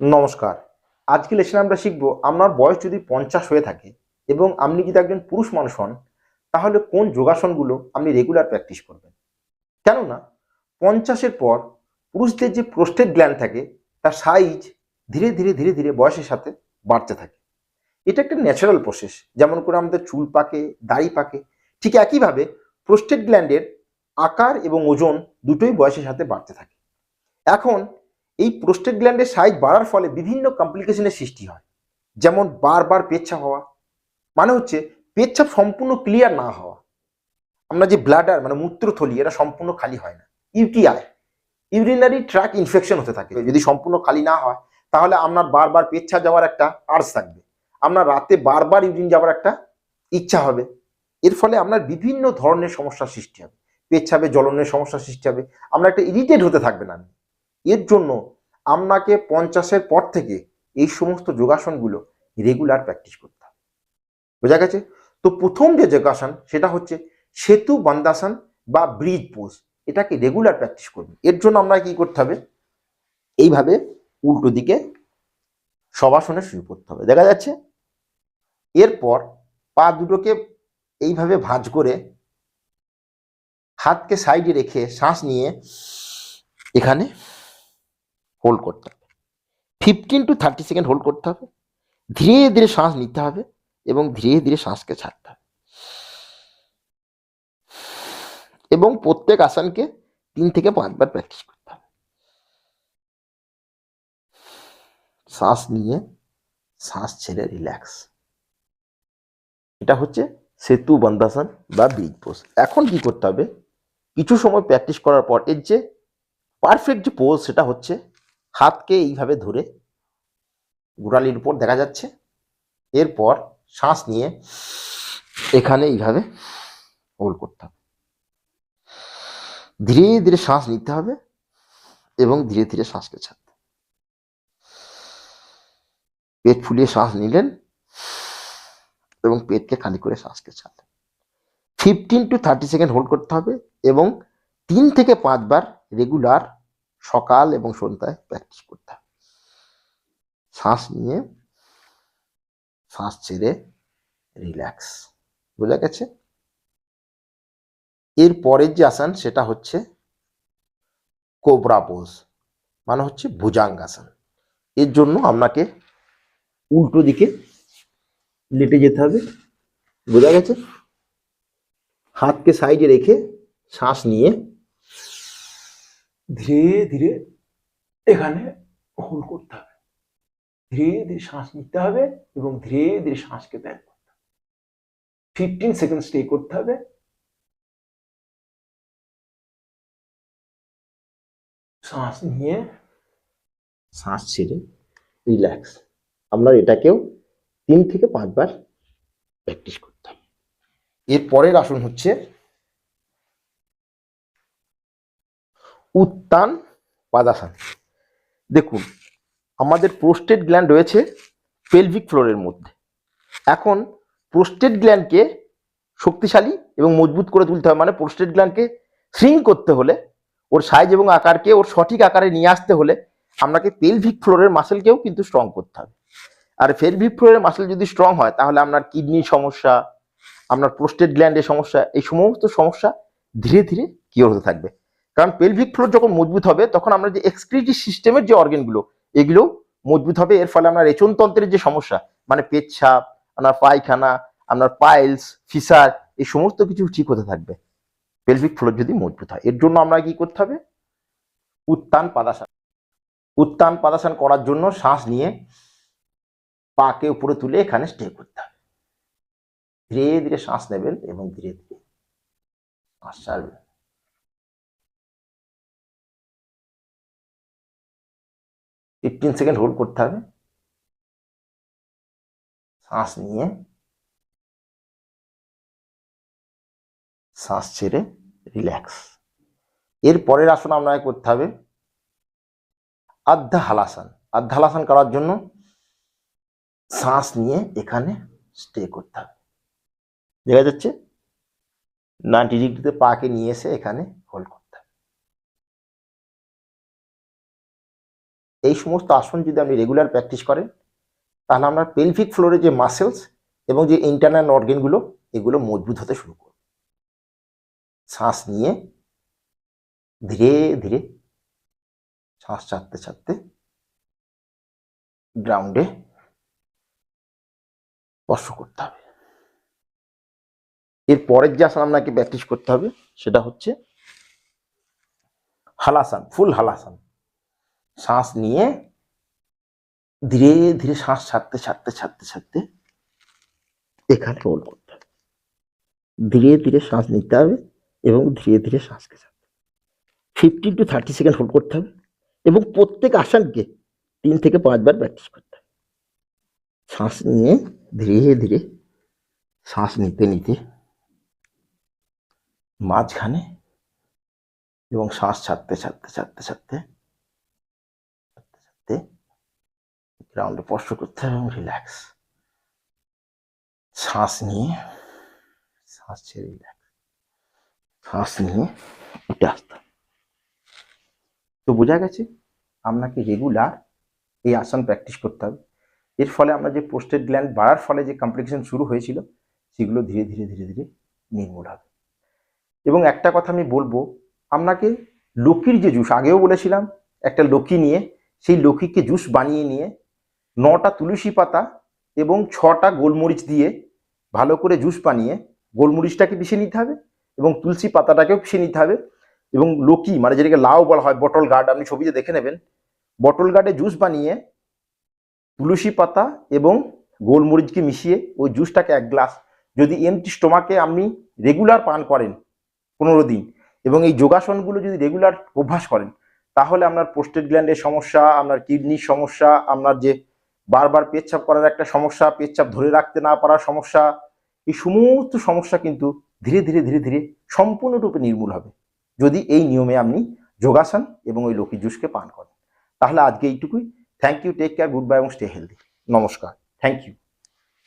নমস্কার। আজকে লেসনে আমরা শিখব, আপনার বয়স যদি পঞ্চাশ হয়ে থাকে এবং আপনি যদি একজন পুরুষ মানুষ হন, তাহলে কোন যোগাসনগুলো আপনি রেগুলার প্র্যাকটিস করবেন? কেননা, পঞ্চাশের পর পুরুষদের যে প্রোস্টেট গ্ল্যান্ড থাকে, তার সাইজ ধীরে ধীরে ধীরে ধীরে বয়সের সাথে বাড়তে থাকে। এটা একটা ন্যাচারাল প্রসেস যেমন করে আমাদের চুল পাকে, দাড়ি পাকে, ঠিক একইভাবে প্রোস্টেট গ্ল্যান্ডের আকার এবং ওজন দুটোই বয়সের সাথে বাড়তে থাকে। এখন এই প্রোস্টেট গ্ল্যান্ডের সাইজ বাড়ার ফলে বিভিন্ন কমপ্লিকেশনের সৃষ্টি হয়। যেমন বারবার পেচ্ছাপ হওয়া মানে হচ্ছে পেচ্ছাপ সম্পূর্ণ ক্লিয়ার না হওয়া। আমরা যে ব্লাডার মানে মূত্রথলি, এটা সম্পূর্ণ খালি হয় না। ইউটিআই ইউরিনারি ট্র্যাক ইনফেকশন হতে থাকে। যদি সম্পূর্ণ খালি না হয়, তাহলে আপনার বারবার পেচ্ছা যাওয়ার একটা আর্জ থাকবে। আপনার রাতে বারবার ইউরিন যাওয়ার একটা ইচ্ছা হবে। এর ফলে আপনার বিভিন্ন ধরনের সমস্যার সৃষ্টি হবে। পেচ্ছাপে জ্বলনের সমস্যার সৃষ্টি হবে। আমরা একটা ইরিটেট হতে থাকবেন আপনি এর জন্য আপনাকে পঞ্চাশের পর থেকে এই সমস্ত যোগাসনগুলো রেগুলার প্র্যাকটিস করতে হবে। বোঝা গেছে? তো প্রথম যে যোগাসন সেটা হচ্ছে সেতু বন্দাসন বা ব্রিজ পোজ এটাকে রেগুলার প্র্যাকটিস করবেন। এর জন্য আমরা কি করতে হবে? এইভাবে উল্টো দিকে সবাসনে শুরু করতে হবে। দেখা যাচ্ছে? এরপর পা দুটোকে এইভাবে ভাঁজ করে হাতকে সাইডে রেখে শ্বাস নিয়ে এখানে হোল্ড করতে হবে। Fifteen to thirty second hold করতে হবে। ধীরে ধীরে শ্বাস নিতে হবে এবং ধীরে ধীরে শ্বাসকে ছাড়তে হবে। এবং প্রত্যেক আসনকে তিন থেকে পাঁচবার প্র্যাকটিস করতে হবে। শ্বাস নিয়ে শ্বাস ছেড়ে রিল্যাক্স এটা হচ্ছে সেতু বন্দাসন বা ব্রিজ পোজ এখন কি করতে হবে? কিছু সময় প্র্যাকটিস করার পর এর যে পারফেক্ট যে পোজ সেটা হচ্ছে হাতকে এইভাবে ধরে গোড়ালির উপর দেখা যাচ্ছে। এরপর শ্বাস নিয়ে এখানে এইভাবে হোল্ড করতে হবে। ধীরে ধীরে শ্বাস নিতে হবে এবং ধীরে ধীরে শ্বাসকে ছাড়তে। পেট ফুলিয়ে শ্বাস নিলেন এবং পেটকে খালি করে শ্বাসকে ছাড়লেন। Fifteen to thirty second hold করতে হবে এবং তিন থেকে পাঁচবার রেগুলার সকাল এবং সন্ধ্যায় প্র্যাকটিস করতে হবে শ্বাস নিয়ে, শ্বাস ছেড়ে রিল্যাক্স বোঝা গেছে? এর পরের যে আসন সেটা হচ্ছে কোবরা পোজ মানে হচ্ছে ভুজাঙ্গাসন এর জন্য আপনাকে উল্টো দিকে লেটে যেতে হবে। বোঝা গেছে? হাতকে সাইডে রেখে শ্বাস নিয়ে ধীরে ধীরে এখানে হোল্ড করতে হবে। ধীরে ধীরে শ্বাস নিতে হবে এবং ধীরে ধীরে শ্বাসকে ত্যাগ করতে হবে। ফিফটিন সেকেন্ড স্টে করতে হবে। শ্বাস নিয়ে শ্বাস ছেড়ে রিল্যাক্স আপনার এটাকেও তিন থেকে পাঁচবার প্র্যাকটিস করতে হবে। এর পরের আসন হচ্ছে উত্তান পাদাসন দেখুন, আমাদের প্রোস্টেট গ্ল্যান্ড রয়েছে পেলভিক ফ্লোরের মধ্যে। এখন প্রোস্টেট গ্ল্যান্ডকে শক্তিশালী এবং মজবুত করে তুলতে হবে মানে প্রোস্টেট গ্ল্যান্ডকে শ্রিঙ্ক করতে হলে, ওর সাইজ এবং আকারকে ওর সঠিক আকারে নিয়ে আসতে হলে আপনাকে পেলভিক ফ্লোরের মাসেলকেও কিন্তু স্ট্রং করতে হবে। আর পেলভিক ফ্লোরের মাসেল যদি স্ট্রং হয়, তাহলে আপনার কিডনির সমস্যা, আপনার প্রোস্টেট গ্ল্যান্ডের সমস্যা, এই সমস্ত সমস্যা ধীরে ধীরে কিওর হতে থাকবে। কারণ পেলভিক ফ্লোর যখন মজবুত হবে, তখন আমরা যে এক্সক্রিটিভ সিস্টেমের যে অর্গেনগুলো এগুলো মজবুত হবে। এর ফলে আপনার রেচনতন্ত্রের যে সমস্যা মানে পেচ্ছাপ আপনার পায়খানা, আপনার পাইলস ফিসার এই সমস্ত কিছু ঠিক হতে থাকবে। পেলভিক ফ্লোর যদি মজবুত হয়। এর জন্য আমরা কি করতে হবে? উত্তান পাদাসন। উত্তান পাদাসন করার জন্য শ্বাস নিয়ে পাকে উপরে তুলে এখানে স্টে করতে হবে। ধীরে ধীরে শ্বাস নেবেন এবং ধীরে ধীরে। শ্বাস ছাড়বেন ফিফটিন সেকেন্ড হোল্ড করতে হবে। শ্বাস নিয়ে। শ্বাস ছেড়ে রিল্যাক্স এর পরের আসন আপনাকে করতে হবে আধ্যা হালাসান আধ্যা হালাসান করার জন্য শ্বাস নিয়ে এখানে স্টে করতে হবে। দেখা যাচ্ছে নাইনটি ডিগ্রিতে পাকে নিয়ে এসে এখানে এই সমস্ত আসন যদি আপনি রেগুলার প্র্যাকটিস করেন, তাহলে আপনার পেলভিক ফ্লোরে যে মাসেলস এবং যে ইন্টারনাল অর্গেনগুলো এগুলো মজবুত হতে শুরু করবে। শ্বাস নিয়ে ধীরে ধীরে শ্বাস ছাড়তে ছাড়তে গ্রাউন্ডে স্পর্শ করতে হবে। এর পরের যে আসন আপনাকে প্র্যাকটিস করতে হবে, সেটা হচ্ছে হালাসান ফুল হালাসান। শ্বাস নিয়ে ধীরে ধীরে শ্বাস ছাড়তে ছাড়তে ছাড়তে ছাড়তে এখানে রোল করতে হবে। ধীরে ধীরে শ্বাস নিতে হবে এবং ধীরে ধীরে শ্বাসকে ছাড়তে fifteen to thirty second hold করতে হবে এবং প্রত্যেক আসনকে তিন থেকে পাঁচবার প্র্যাকটিস করতে হবে। শ্বাস নিয়ে ধীরে ধীরে শ্বাস নিতে নিতে মাঝখানে এবং শ্বাস ছাড়তে ছাড়তে ছাড়তে ছাড়তে ছাড়তে গ্রাউন্ডে স্পর্শ করতে হবে এবং রিল্যাক্স শ্বাস নিয়ে, শ্বাস ছেড়ে রিল্যাক্স শ্বাস নিয়ে উঠে আসতে হবে। তো বোঝা গেছে, আপনাকে রেগুলার এই আসন প্র্যাকটিস করতে হবে। এর ফলে আমরা যে পোস্টেড গ্ল্যান্ড বাড়ার ফলে যে কমপ্লিকেশন শুরু হয়েছিল, সেগুলো ধীরে ধীরে ধীরে ধীরে নির্মূল হবে। এবং একটা কথা আমি বলব, আপনাকে লক্ষ্মীর যে জুস, আগেও বলেছিলাম, একটা লক্ষ্মী নিয়ে সেই লক্ষ্মীকে জুস বানিয়ে নিয়ে নটা তুলসী পাতা এবং ছটা গোলমরিচ দিয়ে ভালো করে জুস বানিয়ে গোলমরিচটাকে পিষে নিতে হবে এবং তুলসী পাতাটাকেও পিষে নিতে হবে এবং লকি মানে যেটাকে লাউ বলা হয়, বটল গার্ড, আপনি ছবিতে দেখে নেবেন, বটল গার্ডে জুস বানিয়ে তুলসী পাতা এবং গোলমরিচকে মিশিয়ে ওই জুসটাকে এক গ্লাস, যদি এমটি স্টোমাকে আপনি রেগুলার পান করেন পনেরো দিন এবং এই যোগাসনগুলো যদি রেগুলার অভ্যাস করেন তাহলে আপনার পোস্টেড গ্ল্যান্ডের সমস্যা, আপনার কিডনির সমস্যা, আপনার যে বারবার পেচ্ছাপ করার একটা সমস্যা, পেচ্ছাপ ধরে রাখতে না পারার সমস্যা, এই সমস্ত সমস্যা কিন্তু ধীরে ধীরে ধীরে ধীরে সম্পূর্ণরূপে নির্মূল হবে। যদি এই নিয়মে আপনি যোগাসন এবং ওই লক্ষ্মী জুসকে পান করেন। তাহলে আজকে এইটুকুই। Thank you take care goodbye এবং স্টে হেলদি নমস্কার। Thank you